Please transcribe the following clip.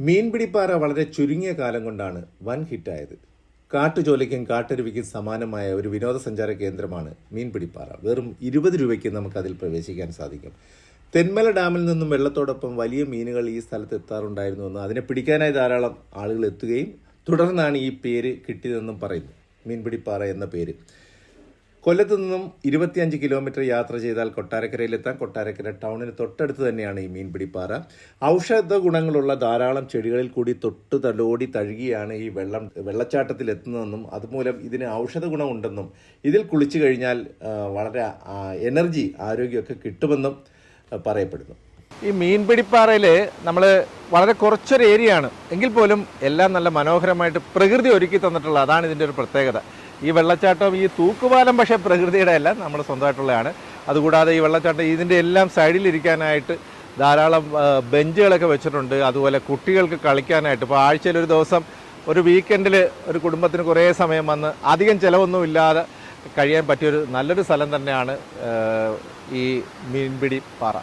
മീൻപിടിപ്പാറ വളരെ ചുരുങ്ങിയ കാലം കൊണ്ടാണ് വൻ ഹിറ്റായത്. കാട്ടുജോലിക്കും കാട്ടരുവിക്കും സമാനമായ ഒരു വിനോദസഞ്ചാര കേന്ദ്രമാണ് മീൻപിടിപ്പാറ. വെറും ഇരുപത് രൂപയ്ക്ക് നമുക്ക് അതിൽ പ്രവേശിക്കാൻ സാധിക്കും. തെന്മല ഡാമിൽ നിന്നും വെള്ളത്തോടൊപ്പം വലിയ മീനുകൾ ഈ സ്ഥലത്ത് എത്താറുണ്ടായിരുന്നുവെന്നും അതിനെ പിടിക്കാനായി ധാരാളം ആളുകൾ എത്തുകയും തുടർന്നാണ് ഈ പേര് കിട്ടിയതെന്നും പറയുന്നു. മീൻപിടിപ്പാറ എന്ന പേര്. കൊല്ലത്ത് നിന്നും ഇരുപത്തിയഞ്ച് കിലോമീറ്റർ യാത്ര ചെയ്താൽ കൊട്ടാരക്കരയിലെത്താം. കൊട്ടാരക്കര ടൗണിന് തൊട്ടടുത്ത് തന്നെയാണ് ഈ മീൻപിടിപ്പാറ. ഔഷധ ഗുണങ്ങളുള്ള ധാരാളം ചെടികളിൽ കൂടി തൊട്ട് തലോടി തഴുകിയാണ് ഈ വെള്ളം വെള്ളച്ചാട്ടത്തിൽ എത്തുന്നതെന്നും അതുമൂലം ഇതിന് ഔഷധ ഗുണമുണ്ടെന്നും ഇതിൽ കുളിച്ചു കഴിഞ്ഞാൽ വളരെ എനർജി ആരോഗ്യമൊക്കെ കിട്ടുമെന്നും പറയപ്പെടുന്നു. ഈ മീൻപിടിപ്പാറയിൽ നമ്മൾ വളരെ കുറച്ചൊരു ഏരിയയാണ്. എങ്കിൽ പോലും എല്ലാം നല്ല മനോഹരമായിട്ട് പ്രകൃതി ഒരുക്കി തന്നിട്ടുള്ള അതാണ് ഇതിന്റെ ഒരു പ്രത്യേകത. ഈ വെള്ളച്ചാട്ടം ഈ തൂക്കുപാലം പക്ഷേ പ്രകൃതിയുടെ അല്ല നമ്മുടെ സ്വന്തമായിട്ടുള്ളതാണ്. അതുകൂടാതെ ഈ വെള്ളച്ചാട്ടം ഇതിന്റെ എല്ലാം സൈഡിലിരിക്കാനായിട്ട് ധാരാളം ബെഞ്ചുകളൊക്കെ വെച്ചിട്ടുണ്ട്. അതുപോലെ കുട്ടികൾക്ക് കളിക്കാനായിട്ട്. ഇപ്പോൾ ആഴ്ചയിൽ ഒരു ദിവസം ഒരു വീക്കെൻഡിൽ ഒരു കുടുംബത്തിന് കുറേ സമയം വന്ന് അധികം ചിലവൊന്നും ഇല്ലാതെ കഴിയാൻ പറ്റിയൊരു നല്ലൊരു സ്ഥലം തന്നെയാണ് ഈ മീൻപിടി പാറ.